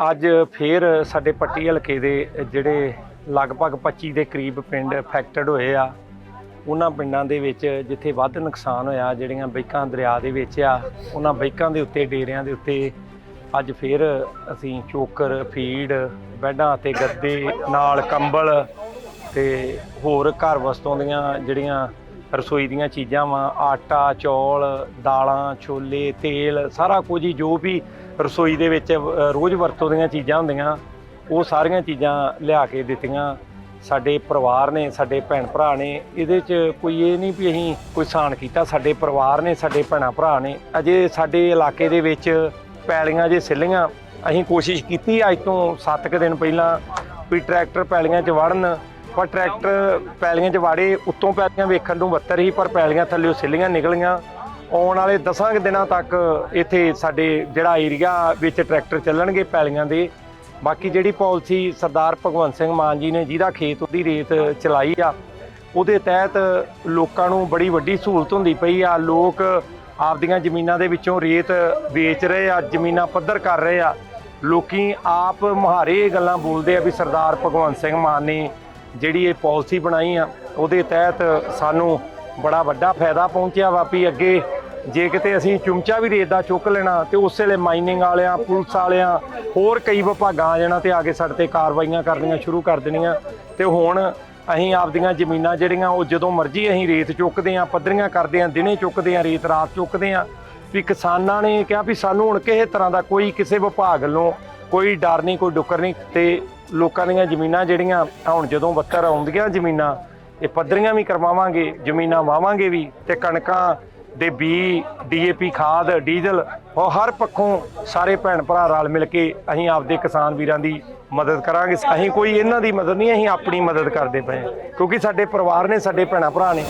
ਅੱਜ ਫੇਰ ਸਾਡੇ ਪੱਟੀ ਹਲਕੇ ਦੇ ਜਿਹੜੇ ਲਗਭਗ 25 ਦੇ ਕਰੀਬ ਪਿੰਡ ਅਫੈਕਟਡ ਹੋਏ ਆ, ਉਹਨਾਂ ਪਿੰਡਾਂ ਦੇ ਵਿੱਚ ਜਿੱਥੇ ਵੱਧ ਨੁਕਸਾਨ ਹੋਇਆ, ਜਿਹੜੀਆਂ ਬਾਈਕਾਂ ਦਰਿਆ ਦੇ ਵਿੱਚ ਆ, ਉਹਨਾਂ ਬਾਈਕਾਂ ਦੇ ਉੱਤੇ, ਡੇਰਿਆਂ ਦੇ ਉੱਤੇ ਅੱਜ ਫੇਰ ਅਸੀਂ ਚੋਕਰ, ਫੀਡ, ਬੈੱਡਾਂ ਅਤੇ ਗੱਦੇ, ਨਾਲ ਕੰਬਲ ਤੇ ਹੋਰ ਘਰ ਵਸਤੂਆਂ ਦੀਆਂ ਜਿਹੜੀਆਂ ਰਸੋਈ ਦੀਆਂ ਚੀਜ਼ਾਂ ਵਾ, ਆਟਾ, ਚੌਲ, ਦਾਲਾਂ, ਛੋਲੇ, ਤੇਲ, ਸਾਰਾ ਕੁਝ ਹੀ ਜੋ ਵੀ ਰਸੋਈ ਦੇ ਵਿੱਚ ਰੋਜ਼ ਵਰਤੋਂ ਦੀਆਂ ਚੀਜ਼ਾਂ ਹੁੰਦੀਆਂ, ਉਹ ਸਾਰੀਆਂ ਚੀਜ਼ਾਂ ਲਿਆ ਕੇ ਦਿੱਤੀਆਂ। ਸਾਡੇ ਪਰਿਵਾਰ ਨੇ, ਸਾਡੇ ਭੈਣ ਭਰਾ ਨੇ, ਇਹਦੇ 'ਚ ਕੋਈ ਇਹ ਨਹੀਂ ਵੀ ਅਸੀਂ ਕੋਈ ਸਾਨ ਕੀਤਾ, ਸਾਡੇ ਪਰਿਵਾਰ ਨੇ, ਸਾਡੇ ਭੈਣਾਂ ਭਰਾ ਨੇ। ਅਜੇ ਸਾਡੇ ਇਲਾਕੇ ਦੇ ਵਿੱਚ ਪੈਲੀਆਂ ਜੇ ਸਿੱਲੀਆਂ, ਅਸੀਂ ਕੋਸ਼ਿਸ਼ ਕੀਤੀ ਅੱਜ ਤੋਂ 7 ਕੁ ਦਿਨ ਪਹਿਲਾਂ ਵੀ ਟਰੈਕਟਰ ਪੈਲੀਆਂ 'ਚ ਵੜਨ। ਪਰ ਟਰੈਕਟਰ ਪੈਲੀਆਂ 'ਚ ਵਾੜੇ, ਉੱਤੋਂ ਪੈਲੀਆਂ ਵੇਖਣ ਨੂੰ ਬੱਤਰ ਹੀ, ਪਰ ਪੈਲੀਆਂ ਥੱਲੇੋਂ ਸਿੱਲੀਆਂ ਨਿਕਲੀਆਂ। ਆਉਣ ਵਾਲੇ 10 ਦਿਨਾਂ ਤੱਕ ਇੱਥੇ ਸਾਡੇ ਜਿਹੜਾ ਏਰੀਆ ਵਿੱਚ ਟਰੈਕਟਰ ਚੱਲਣਗੇ ਪੈਲੀਆਂ ਦੇ। ਬਾਕੀ ਜਿਹੜੀ ਪਾਲਿਸੀ ਸਰਦਾਰ ਭਗਵੰਤ ਸਿੰਘ ਮਾਨ ਜੀ ਨੇ ਜਿਹਦਾ ਖੇਤ ਉਹਦੀ ਰੇਤ ਚਲਾਈ ਆ, ਉਹਦੇ ਤਹਿਤ ਲੋਕਾਂ ਨੂੰ ਬੜੀ ਵੱਡੀ ਸਹੂਲਤ ਹੁੰਦੀ ਪਈ ਆ। ਲੋਕ ਆਪਦੀਆਂ ਜ਼ਮੀਨਾਂ ਦੇ ਵਿੱਚੋਂ ਰੇਤ ਵੇਚ ਰਹੇ ਆ, ਜ਼ਮੀਨਾਂ ਪੱਧਰ ਕਰ ਰਹੇ ਆ। ਲੋਕੀ ਆਪ ਮੁਹਾਰੇ ਇਹ ਗੱਲਾਂ ਬੋਲਦੇ ਆ ਵੀ ਸਰਦਾਰ ਭਗਵੰਤ ਸਿੰਘ ਮਾਨ ਨੇ ਜਿਹੜੀ ਇਹ ਪਾਲਿਸੀ ਬਣਾਈ ਆ, ਉਹਦੇ ਤਹਿਤ ਸਾਨੂੰ ਬੜਾ ਵੱਡਾ ਫਾਇਦਾ ਪਹੁੰਚਿਆ ਵਾ ਵੀ ਅੱਗੇ ਜੇ ਕਿਤੇ ਅਸੀਂ ਚੁੰਮਚਾ ਵੀ ਰੇਤ ਦਾ ਚੁੱਕ ਲੈਣਾ ਤੇ ਉਸ ਵੇਲੇ ਮਾਈਨਿੰਗ ਵਾਲਿਆਂ, ਪੁਲਿਸ ਵਾਲਿਆਂ, ਹੋਰ ਕਈ ਵਿਭਾਗਾਂ ਆ ਜਾਣਾ ਤੇ ਆ ਕੇ ਸਾਡੇ ਤੇ ਕਾਰਵਾਈਆਂ ਕਰਨੀਆਂ ਸ਼ੁਰੂ ਕਰ ਦੇਣੀਆਂ। ਤੇ ਹੁਣ ਅਸੀਂ ਆਪਦੀਆਂ ਜ਼ਮੀਨਾਂ ਜਿਹੜੀਆਂ, ਉਹ ਜਦੋਂ ਮਰਜ਼ੀ ਅਸੀਂ ਰੇਤ ਚੁੱਕਦੇ ਆਂ ਪੱਧਰੀਆਂ ਕਰਦੇ ਆਂ ਦਿਨੇ ਚੁੱਕਦੇ ਆਂ ਰੇਤ ਰਾਤ ਚੁੱਕਦੇ ਆਂ ਵੀ ਕਿਸਾਨਾਂ ਨੇ ਕਿਹਾ ਵੀ ਸਾਨੂੰ ਹੁਣ ਕਿਸੇ ਤਰ੍ਹਾਂ ਦਾ ਕੋਈ ਕਿਸੇ ਵਿਭਾਗ ਵੱਲੋਂ ਕੋਈ ਡਰ ਨਹੀਂ, ਕੋਈ ਡੁੱਕਰ ਨਹੀਂ ਤੇ ਲੋਕਾਂ ਦੀਆਂ ਜ਼ਮੀਨਾਂ ਜਿਹੜੀਆਂ ਹੁਣ ਜਦੋਂ ਬੱਤਰ ਆਉਂਦੀਆਂ ਜ਼ਮੀਨਾਂ, ਇਹ ਪੱਧਰੀਆਂ ਵੀ ਕਰਵਾਵਾਂਗੇ, ਜ਼ਮੀਨਾਂ ਵਾਵਾਂਗੇ ਵੀ ਤੇ ਕਣਕਾਂ ਦੇ ਬੀ ਡੀਏਪੀ ਖਾਦ, ਡੀਜ਼ਲ, ਉਹ ਹਰ ਪੱਖੋਂ ਸਾਰੇ ਭੈਣ ਭਰਾ ਰਲ ਮਿਲ ਕੇ ਅਸੀਂ ਆਪਦੇ ਕਿਸਾਨ ਵੀਰਾਂ ਦੀ ਮਦਦ ਕਰਾਂਗੇ ਅਸੀਂ ਕੋਈ ਇਹਨਾਂ ਦੀ ਮਦਦ ਨਹੀਂ, ਅਸੀਂ ਆਪਣੀ ਮਦਦ ਕਰਦੇ ਪਏ ਹਾਂ। ਕਿਉਂਕਿ ਸਾਡੇ ਪਰਿਵਾਰ ਨੇ, ਸਾਡੇ ਭੈਣਾਂ ਭਰਾ ਨੇ